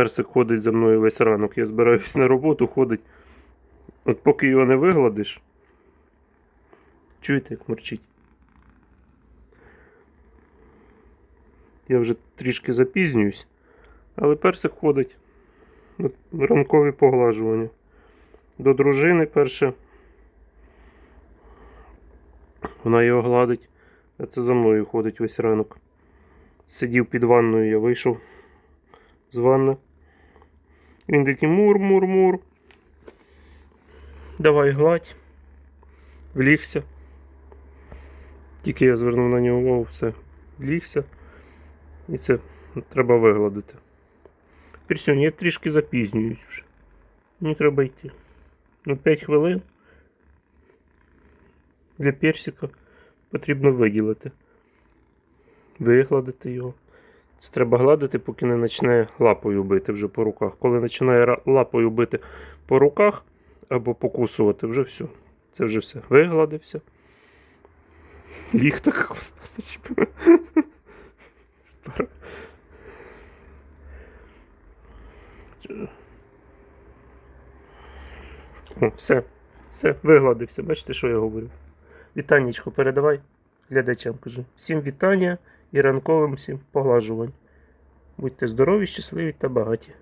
персик ходить за мною весь ранок. Я збираюсь на роботу, ходить. От поки його не вигладиш. Чуєте, як мурчить? Я вже трішки запізнююсь, але персик ходить. От ранкові поглажування. До дружини перше. Вона його гладить, а це за мною ходить весь ранок. Сидів під ванною, я вийшов з ванни. Він такий мур-мур-мур. Давай гладь. Влігся. Тільки я звернув на нього увагу, все, влігся. І це треба вигладити. Персюнь, я трішки запізнююсь вже. Мені треба йти. Ну, 5 хвилин для персика потрібно виділити. Вигладити його. Це треба гладити, поки не почне лапою бити вже по руках. Коли починає лапою бити по руках або покусувати, вже все. Це вже все. Вигладився. Ліг так зачепив. О, все. Все, вигладився. Бачите, що я говорю? Вітаннячко передавай глядачам. Кажи. Всім вітання і ранковим всім поглажувань. Будьте здорові, щасливі та багаті.